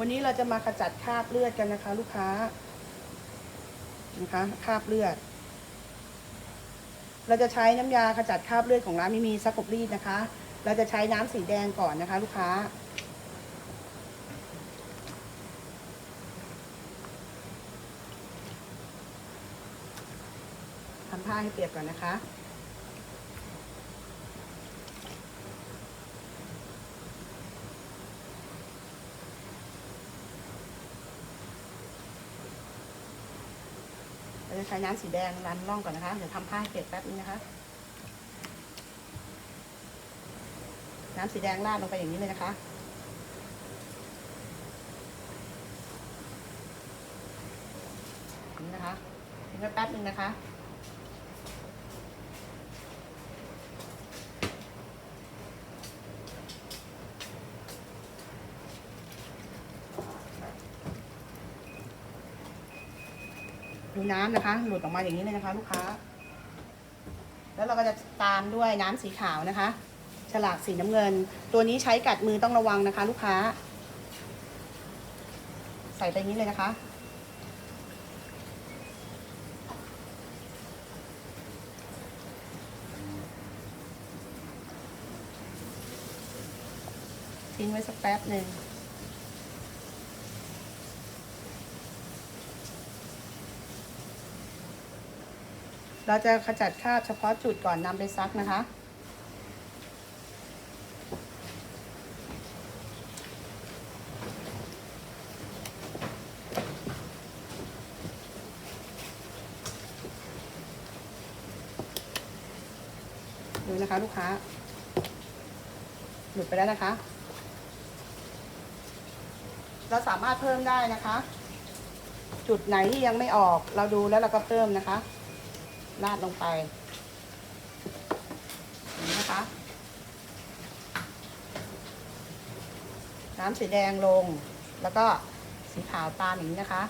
วันนี้เราจะมาขจัดคราบเลือดกันนะคะ ลูกค้านะคะคราบเลือด เราจะใช้น้ำยาขจัดคราบเลือดของร้านมิมีซักกบรีดนะคะ เราจะใช้น้ำสีแดงก่อนนะคะ ลูกค้า ทำผ้าให้เปียกก่อนนะคะ จะใช้น้ำสีแดงรันร่องก่อนนะคะ เดี๋ยวทำผ้าให้เปียกแป๊บนึงนะคะ น้ำสีแดงราดลงไปอย่างนี้เลยนะคะนี่นะคะทิ้งไว้แป๊บนึงนะคะ ดูน้ำนะคะ หลุดออกมาอย่างนี้เลยนะคะ ลูกค้า แล้วเราก็จะตามด้วยน้ำสีขาวนะคะ ฉลากสีน้ำเงิน ตัวนี้ใช้กัดมือต้องระวังนะคะ ลูกค้า ใส่ไปนี้เลยนะคะทิ้งไว้สักแป๊บหนึ่ง เราจะขจัดคราบเฉพาะจุดก่อนนำไปซักนะคะ ดูนะคะลูกค้า หลุดไปแล้วนะคะ เราสามารถเพิ่มได้นะคะ จุดไหนที่ยังไม่ออกเราดูแล้วเราก็เพิ่มนะคะ ราดลงไปนี่นะคะ น้ำสีแดงลง แล้วก็สีขาวตามอย่างนี้นะคะ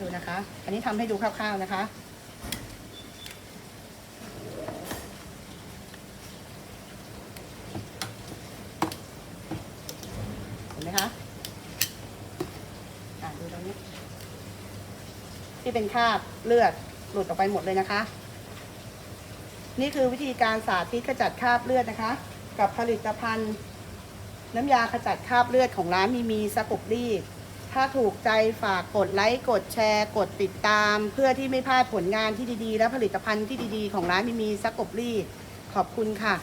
ดูนะคะ อันนี้ทำให้ดูคร่าวๆนะคะ เห็นไหมคะอะดูตรงนี้ ที่เป็นคราบเลือดหลุดออกไปหมดเลยนะคะ นี่คือวิธีการสาธิตขจัดคราบเลือดนะคะ กับผลิตภัณฑ์น้ำยาขจัดคราบเลือดของร้านมีมีสกุบรีด ถ้าถูกใจฝากกดไลค์ กดแชร์ กดติดตาม เพื่อที่ไม่พลาดผลงานที่ดีๆ และผลิตภัณฑ์ที่ดีๆ ของร้านมีมีสกกบรี่ ขอบคุณค่ะ